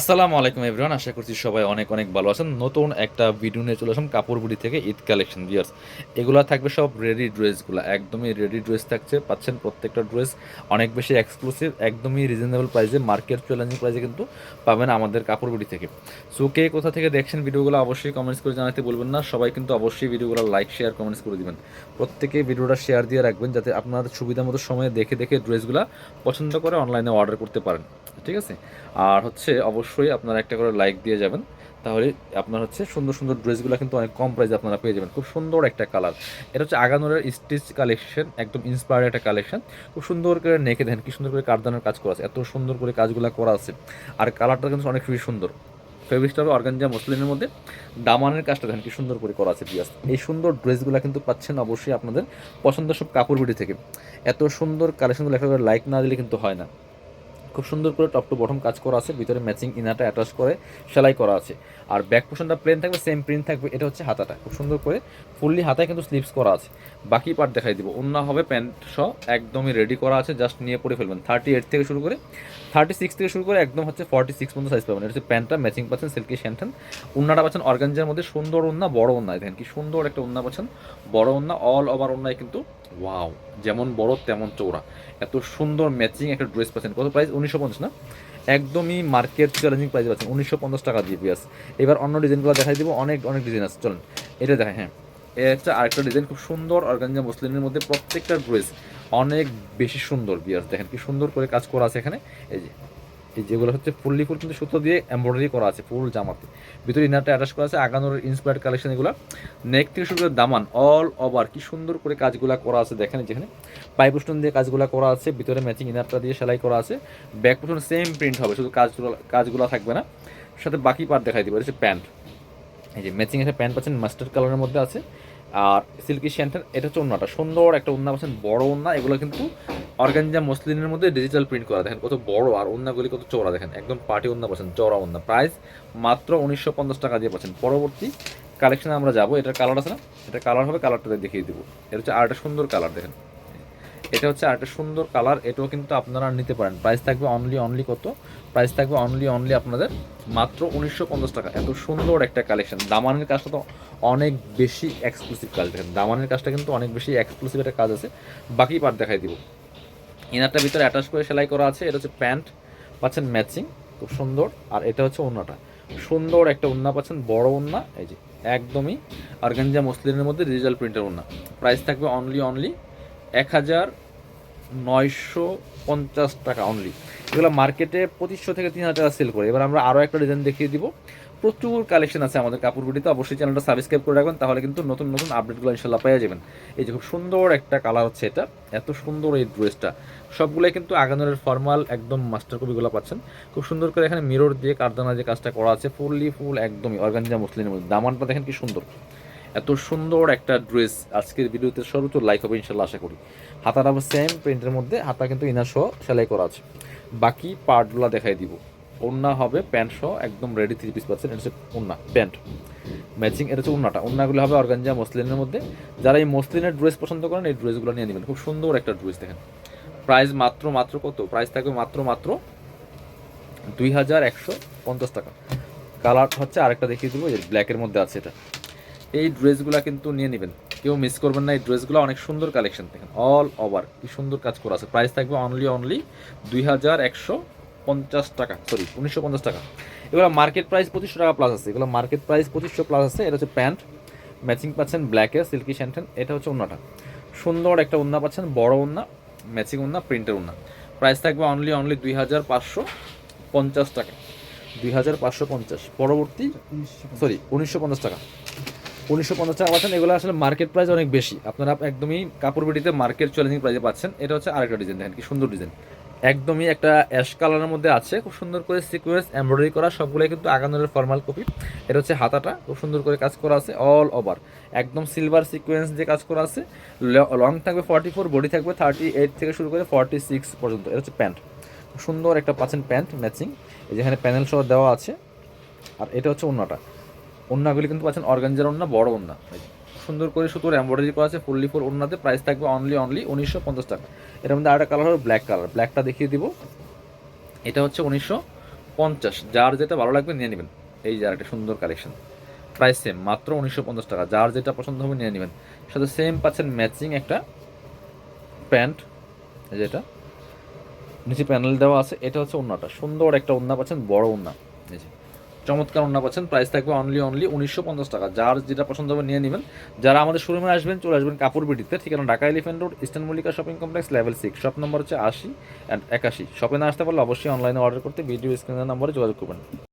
আসসালামু আলাইকুম এভরিওয়ান আশা করছি সবাই অনেক অনেক ভালো আছেন। নতুন একটা ভিডিও নিয়ে চলে আসলাম কাপড়বুড়ি থেকে ঈদ কালেকশন বিয়ার্স এগুলো থাকবে সব রেডি ড্রেসগুলো একদমই রেডি ড্রেস থাকছে, পাচ্ছেন প্রত্যেকটা ড্রেস অনেক বেশি এক্সক্লুসিভ একদমই রিজনেবল প্রাইসে মার্কেট চ্যালেঞ্জিং প্রাইসে কিন্তু পাবেন আমাদের কাপড়বুড়ি থেকে। সো কে কোথা থেকে দেখছেন ভিডিওগুলো অবশ্যই কমেন্টস করে জানাতে বলবেন না, সবাই কিন্তু অবশ্যই ভিডিওগুলো লাইক শেয়ার কমেন্টস করে দিবেন। প্রত্যেকে ভিডিওটা শেয়ার দিয়ে রাখবেন, যাতে আপনার সুবিধা মতো সময়ে দেখে দেখে ড্রেসগুলো পছন্দ করে অনলাইনে অর্ডার করতে পারেন। ঠিক আছে? আর হচ্ছে অবশ্যই আপনারা একটা করে লাইক দিয়ে যাবেন। তাহলে আপনার হচ্ছে সুন্দর সুন্দর ড্রেসগুলো কিন্তু অনেক কম প্রাইসে আপনারা পেয়ে যাবেন। খুব সুন্দর একটা কালার এটা হচ্ছে আগানোরের স্টিচ কালেকশন একদম ইন্সপায়ার্ড একটা কালেকশন খুব সুন্দর করে নেকে দেন কি সুন্দর করে কারদানের কাজ করা আছে। এত সুন্দর করে কাজগুলো করা আছে। আর কালারটা কিন্তু অনেক খুবই সুন্দর। ফেব্রিকটা হবে অর্গানজা মসলিনের মধ্যে। দামানের কাজটা দেখেন, কি সুন্দর করে করা আছে পিয়াস এই সুন্দর ড্রেসগুলো কিন্তু পাচ্ছেন অবশ্যই আপনাদের পছন্দের সব কাপড় বিটি থেকে। এত সুন্দর কালেকশনগুলো একেবারে লাইক না দিলে কিন্তু হয় না। খুব সুন্দর করে টপ টু বটম কাজ করা আছে, ভিতরে ম্যাচিং ইনারটা অ্যাটাচ করে সেলাই করা আছে। আর ব্যাক পোর্শনটা প্লেন থাকবে সেম প্রিন্ট থাকবে, এটা হচ্ছে হাতাটা। খুব সুন্দর করে ফুললি হাতায় কিন্তু স্লিপস করা আছে। বাকি পার্ট দেখাই দিব। অন্য হবে প্যান্ট সহ একদমই রেডি করা আছে জাস্ট নিয়ে পরে ফেলবেন। থার্টি এইট থেকে শুরু করে থার্টি সিক্স থেকে শুরু করে একদম হচ্ছে ফর্টি সিক্স পর্যন্ত সাইজ পাবেন। এটা হচ্ছে প্যান্টটা ম্যাচিং পাচ্ছেন সিল্কি শ্যান্টেন উন্নাটা পাচ্ছেন অর্গানজার মধ্যে সুন্দর উন্না বড় উন্না দেখেন কি সুন্দর একটা উন্না পাচ্ছেন। বড় উন্না অল ওভার উন্নায় কিন্তু ওয়াও যেমন বড় তেমন চৌড়া এত সুন্দর ম্যাচিং একটা ড্রেস পাচ্ছেন। কত প্রাইস উনিশশো পঞ্চাশ, না? একদমই মার্কেট চ্যালেঞ্জিং প্রাইস পাচ্ছেন, উনিশশো পঞ্চাশ টাকা দিয়ে পিয়াস এবার অন্য ডিজাইনগুলো দেখাই দিব, অনেক অনেক ডিজাইন আছে। চলেন, এটা দেখায় হ্যাঁ। এটা আরেকটা ডিজাইন খুব সুন্দর অর্গানজা মুসলিমের মধ্যে প্রত্যেকটা ড্রেস অনেক বেশি সুন্দর বিয়াস দেখেন কি সুন্দর করে কাজ করা আছে এখানে। এই যে এই যেগুলো হচ্ছে ফুললি ফুল কিন্তু সুতো দিয়ে এমব্রয়ডারি করা আছে, ফুল জামাতে। ভিতরে ইনারটা অ্যাটাচ করা আছে, আগানোর ইন্সপায়ার্ড কালেকশন এগুলো। নেক থেকে শুরু করে দামান অল ওভার কি সুন্দর করে কাজগুলো করা আছে দেখেন যেখানে। পাইপ স্টোন দিয়ে কাজগুলো করা আছে, ভিতরে ম্যাচিং ইনারটা দিয়ে সেলাই করা আছে। ব্যাক পোর্শন সেম প্রিন্ট হবে, শুধু কাজগুলো কাজগুলো থাকবে না। সাথে বাকি পার্ট দেখাই দিব হচ্ছে প্যান্ট। এই যে ম্যাচিং একটা প্যান্ট পাচ্ছেন মাস্টার্ড কালারের মধ্যে আছে। আর সিল্কি শ্যান্টার এটা হচ্ছে অন্যটা সুন্দর একটা ওন্না পাচ্ছেন বড় ওন্না এগুলো কিন্তু অর্গানজা মসলিনের মধ্যে ডিজিটাল প্রিন্ট করা। দেখেন কত বড়, আর ওন্নাগুলি কত চড়া দেখেন, একদম পার্টি ওন্না পাচ্ছেন চড়া ওন্না প্রাইস মাত্র উনিশশো পঞ্চাশ টাকা দিয়ে পাচ্ছেন। পরবর্তী কালেকশনে আমরা যাব। এটার কালার আছে না? এটা কালার হবে কালারটা দেখিয়ে দেবো। এটা হচ্ছে আর একটা সুন্দর কালার দেখেন। এটা হচ্ছে আরেকটা সুন্দর কালার, এটাও কিন্তু আপনারা নিতে পারেন। প্রাইস থাকবে অনলি অনলি কত? প্রাইস থাকবে অনলি অনলি আপনাদের মাত্র উনিশশো পঞ্চাশ টাকা। এত সুন্দর একটা কালেকশন দামানের কাজটা তো অনেক বেশি এক্সক্লুসিভ কাজ দেখেন। দামানের কাজটা কিন্তু অনেক বেশি এক্সক্লুসিভ একটা কাজ আছে। বাকি পার্ট দেখাই দিব। ইনারটা ভিতরে অ্যাটাচ করে সেলাই করা আছে। এটা হচ্ছে প্যান্ট। পাচ্ছেন ম্যাচিং খুব সুন্দর। আর এটা হচ্ছে ওন্নাটা। সুন্দর একটা ওন্না পাচ্ছেন। বড় ওন্না। এই যে, একদমই অর্গানজা মসলিনের মধ্যে ডিজিটাল প্রিন্টের ওন্না। প্রাইস থাকবে অনলি অনলি এক হাজার নয়শো পঞ্চাশ টাকা অনলি এগুলো মার্কেটে পঁচিশশো থেকে তিন হাজার টাকা সেল করে। এবার আমরা আরও একটা ডিজাইন দেখিয়ে দিব। প্রচুর কালেকশন আছে আমাদের কাপড়গুলিতে অবশ্যই চ্যানেলটা সাবস্ক্রাইব করে রাখবেন, তাহলে কিন্তু নতুন নতুন আপডেটগুলো ইনশাল্লাহ পেয়ে যাবেন। এই যে খুব সুন্দর একটা কালার হচ্ছে এটা। এত সুন্দর এই ড্রেসটা সবগুলোই কিন্তু আগানোর ফর্মাল একদম মাস্টার কপিগুলো পাচ্ছেন। খুব সুন্দর করে এখানে মিরর দিয়ে কারদানা যে কাজটা করা আছে ফুললি ফুল একদমই অর্গানজা মুসলিমের মধ্যে। দামানটা দেখেন কি সুন্দর। এত সুন্দর একটা ড্রেস আজকের ভিডিওতে সর্বোচ্চ লাইক হবে ইনশাল্লাহ, আশা করি। হাতাটা আবার সেম প্রিন্টের মধ্যে হাতা কিন্তু ইনার সহ সেলাই করা আছে। বাকি পার্টগুলো দেখাই দিব। ওন্না হবে প্যান্ট সহ একদম রেডি থ্রি পিস পাচ্ছেন, এটা হচ্ছে ওন্না প্যান্ট ম্যাচিং এটা হচ্ছে ওন্নাটা ওন্নাগুলো হবে অর্গানজা মসলিনের মধ্যে। যারা এই মসলিনের ড্রেস পছন্দ করেন, এই ড্রেসগুলো নিয়ে নেবেন। খুব সুন্দর একটা ড্রেস দেখেন। প্রাইস মাত্র মাত্র কত? প্রাইস থাকবে মাত্র মাত্র দুই হাজার একশো পঞ্চাশ টাকা। কালার হচ্ছে আরেকটা দেখিয়ে দেবো ব্ল্যাকের মধ্যে আছে এটা। এই ড্রেসগুলো কিন্তু নিয়ে নেবেন। কেউ মিস করবেন না, এই ড্রেসগুলো অনেক সুন্দর কালেকশন দেখেন অল ওভার কি সুন্দর কাজ করা আছে। প্রাইস থাকবে অনলি অনলি দুই হাজার একশো পঞ্চাশ টাকা সরি উনিশশো পঞ্চাশ টাকা। এগুলো মার্কেট প্রাইস পঁচিশশো টাকা প্লাস আছে। এগুলো মার্কেট প্রাইস পঁচিশশো প্লাস আছে, এটা হচ্ছে প্যান্ট ম্যাচিং পাচ্ছেন ব্ল্যাকে সিল্কি শ্যান্টেন এটা হচ্ছে অন্যটা সুন্দর একটা ওন্না পাচ্ছেন, বড় ওন্না ম্যাচিং ওন্না প্রিন্টের ওন্না। প্রাইস থাকবে অনলি অনলি দুই হাজার পাঁচশো পঞ্চাশ টাকা। দুই হাজার পাঁচশো পঞ্চাশ, পরবর্তী সরি উনিশশো পঞ্চাশ টাকা। উনিশশো পঞ্চাশ টাকা পাচ্ছেন, এগুলো আসলে মার্কেট প্রাইস অনেক বেশি। আপনারা একদমই কাপড় বিটিতে মার্কেট চ্যালেঞ্জিং প্রাইসে পাচ্ছেন। এটা হচ্ছে আরেকটা ডিজাইন দেখেন কি সুন্দর ডিজাইন একদমই একটা অ্যাশ কালারের মধ্যে আছে, খুব সুন্দর করে সিকোয়েন্স এমব্রয়ডারি করা, সবগুলোই কিন্তু আগানোর ফর্মাল কপি এটা হচ্ছে হাতাটা, খুব সুন্দর করে কাজ করা আছে অল ওভার একদম সিলভার সিকোয়েন্স দিয়ে কাজ করা আছে। লং থাকবে ফর্টি ফোর বডি থাকবে থার্টি এইট থেকে শুরু করে ফর্টি সিক্স পর্যন্ত। এটা হচ্ছে প্যান্ট সুন্দর একটা পাচ্ছেন প্যান্ট ম্যাচিং যেখানে প্যানেল সহ দেওয়া আছে। আর এটা হচ্ছে অন্যটা ওন্নাগুলি কিন্তু পাচ্ছেন অর্গানজার ওন্না বড় ওন্না সুন্দর করে সুতোর এমব্রয়ডারি করা আছে ফুললি ফোর ওন্নাতে প্রাইস থাকবে অনলি অনলি উনিশশো পঞ্চাশ টাকা। এটার মধ্যে আরেকটা কালার হবে ব্ল্যাক কালার ব্ল্যাকটা দেখিয়ে দিব। এটা হচ্ছে উনিশশো পঞ্চাশ, যার যেটা ভালো লাগবে নিয়ে নেবেন। এই যে একটা সুন্দর কালেকশন প্রাইস সেম মাত্র উনিশশো পঞ্চাশ টাকা, যার যেটা পছন্দ হবে নিয়ে নেবেন। সাথে সেম পাচ্ছেন ম্যাচিং একটা প্যান্ট, এই যে এটা। নিচে প্যানেল দেওয়া আছে, এটা হচ্ছে ওন্নাটা সুন্দর একটা ওন্না পাচ্ছেন, বড় ওন্না এই যে। চমৎকার অন্য পাচ্ছেন। প্রাইস থাকবে অনলি অনলি উনিশশো পঞ্চাশ টাকা। যার যেটা পছন্দ হবে নিয়ে নেবেন। যারা আমাদের শোরুমে আসবেন, চলে আসবেন কাপড় বিটিতে ঠিকানা Dhaka Elephant Road Eastern Mallika shopping complex level six shop number হচ্ছে আশি অ্যান্ড একাশি। শপে না আসতে পারলে অবশ্যই অনলাইনে অর্ডার করতে ভিডিও স্ক্রিনের নম্বরে যোগাযোগ করবেন।